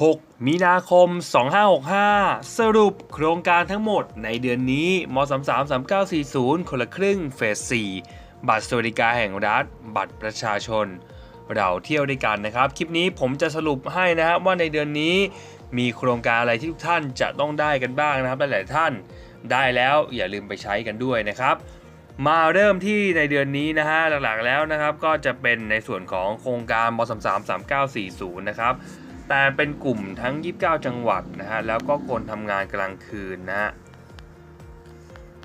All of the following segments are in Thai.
6 มีนาคม 2565 สรุปโครงการทั้งหมดในเดือนนี้ม33 3940 คนละครึ่งเฟส 4 บัตรสวัสดิการแห่งรัฐ บัตรประชาชน เราเที่ยวด้วยกันนะครับ คลิปนี้ผมจะสรุปให้นะครับว่าในเดือนนี้มีโครงการอะไรที่ทุกท่านจะต้องได้กันบ้างนะครับหลายๆท่านได้แล้วอย่าลืมไปใช้กันด้วยนะครับ มาเริ่มที่ในเดือนนี้นะฮะหลักๆแล้วนะครับก็จะเป็นในส่วนของโครงการม33 3940 นะครับ แต่เป็นกลุ่มทั้ง 29 จังหวัดนะฮะ แล้วก็คนทำงานกลางคืนนะฮะ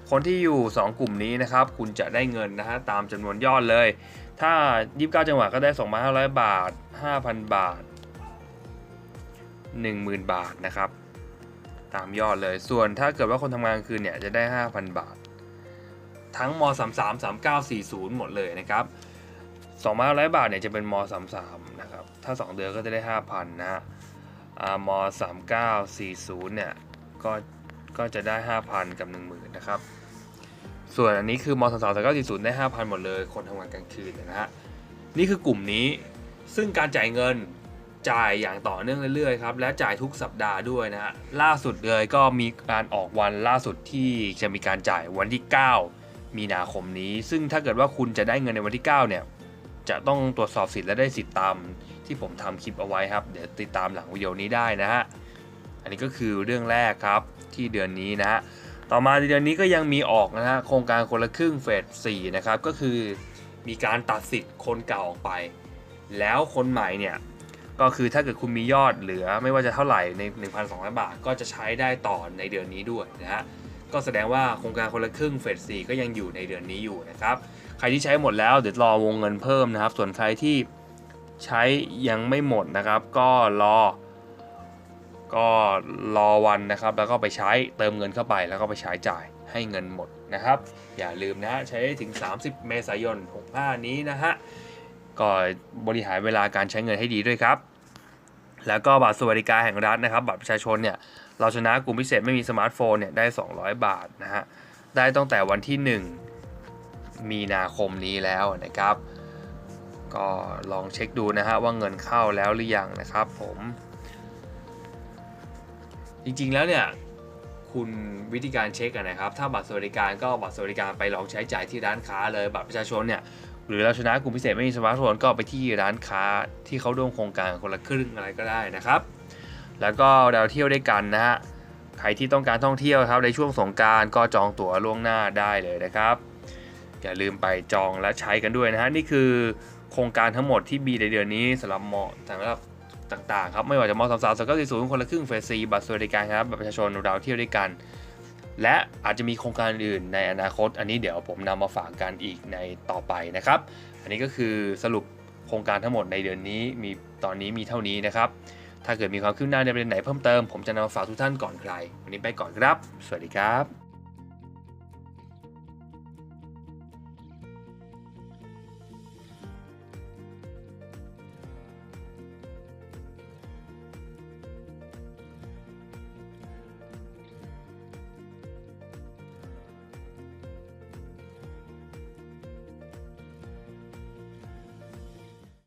คนที่อยู่ 2 กลุ่มนี้นะครับ คุณจะได้เงินนะฮะตามจำนวนยอดเลย ถ้า 29 จังหวัดก็ได้ 2,500 บาท 5,000 บาท 10,000 บาทนะครับ ตามยอดเลย ส่วนถ้าเกิดว่าคนทำงานคืนเนี่ยจะได้ 5,000 บาท ทั้งม 33 3940 หมดเลยนะครับ 2,500 บาทเนี่ยจะเป็นม33นะครับ ถ้า 2 เดือนก็จะได้ 5,000 นะฮะอ่าม3940 เนี่ย ก็ก็จะได้ 5,000 กับ 10,000 นะครับ ส่วนอันนี้คือม33 3940 ได้ 5,000 หมดเลย คนทำงานกลางคืนนยนะฮะ นี่คือกลุ่มนี้ ซึ่งการจ่ายเงินจ่ายอย่างต่อเนื่องเรื่อยๆครับ และจ่ายทุกสัปดาห์ด้วยนะฮะ ล่าสุดเลยก็มีการออกวันล่าสุดที่จะมีการจ่ายวันที่ 9 มีนาคมนี้ ซึ่งถ้าเกิดว่าคุณจะได้เงินในวันที่ 9 เนี่ย จะต้องตรวจสอบสิทธิ์และได้สิทธิ์ตามที่ผมทำคลิปเอาไว้ครับ เดี๋ยวติดตามหลังวิดีโอนี้ได้นะฮะ อันนี้ก็คือเรื่องแรกครับที่เดือนนี้นะฮะ ต่อมาในเดือนนี้ก็ยังมีออกนะฮะโครงการคนละครึ่งเฟส4นะครับ ก็คือมีการตัดสิทธิ์คนเก่าออกไป แล้วคนใหม่เนี่ยก็คือถ้าเกิดคุณมียอดเหลือไม่ว่าจะเท่าไหร่ใน 1,200 บาท ก็จะใช้ได้ต่อในเดือนนี้ด้วยนะฮะ ก็แสดงว่าโครงการคนละครึ่งเฟส4ก็ยังอยู่ในเดือนนี้อยู่นะครับ ใครที่ใช้หมดแล้วเดี๋ยวรอวงเงินเพิ่มนะครับ ส่วนใครที่ใช้ยังไม่หมดนะครับ ก็รอ ก็รอวันนะครับ แล้วก็ไปใช้เติมเงินเข้าไป แล้วก็ไปใช้จ่ายให้เงินหมดนะครับ อย่าลืมนะใช้ถึง 30 เมษายน 65 นี้นะฮะก็บริหารเวลาการใช้เงินให้ดีด้วยครับ แล้วก็บัตรสวัสดิการแห่งรัฐนะครับ บัตรประชาชนเนี่ย เราชนะกลุ่มพิเศษไม่มีสมาร์ทโฟนเนี่ยได้ 200 บาทนะฮะ ได้ตั้งแต่วันที่ 1 มีนาคมนี้แล้วนะครับ ก็ลองเช็คดูนะฮะว่าเงินเข้าแล้วหรือยังนะครับผม จริงๆแล้วเนี่ยคุณวิธีการเช็คกันนะครับ ถ้าบัตรสวัสดิการก็บัตรสวัสดิการไปลองใช้จ่ายที่ร้านค้าเลย บัตรประชาชนเนี่ยหรือเราชนะกลุ่มพิเศษไม่มีสมาร์ทโฟนก็ไปที่ร้านค้าที่เขาร่วมโครงการคนละครึ่งอะไรก็ได้นะครับ แล้วก็เราเที่ยวด้วยกันนะฮะใครที่ต้องการท่องเที่ยวครับในช่วงสงการก็จองตั๋วล่วงหน้าได้เลยนะครับ อย่าลืมไปจองและใช้กันด้วยนะฮะนี่คือโครงการทั้งหมดที่มีในเดือนนี้สำหรับเหมาะสำหรับต่างๆครับไม่ว่าจะมสามสามสก็สี่ศูนย์คนละครึ่งเฟสซีบัตรสวัสดิการครับบัตรประชาชนเราเที่ยวด้วยกัน และอาจจะมีโครงการอื่นในอนาคต อันนี้เดี๋ยวผมนำมาฝากกันอีกในต่อไปนะครับ อันนี้ก็คือสรุปโครงการทั้งหมดในเดือนนี้มีตอนนี้มีเท่านี้นะครับ ถ้าเกิดมีความคืบหน้าในประเด็นไหนเพิ่มเติมผมจะนำมาฝากทุกท่านก่อนใคร วันนี้ไปก่อนครับ สวัสดีครับ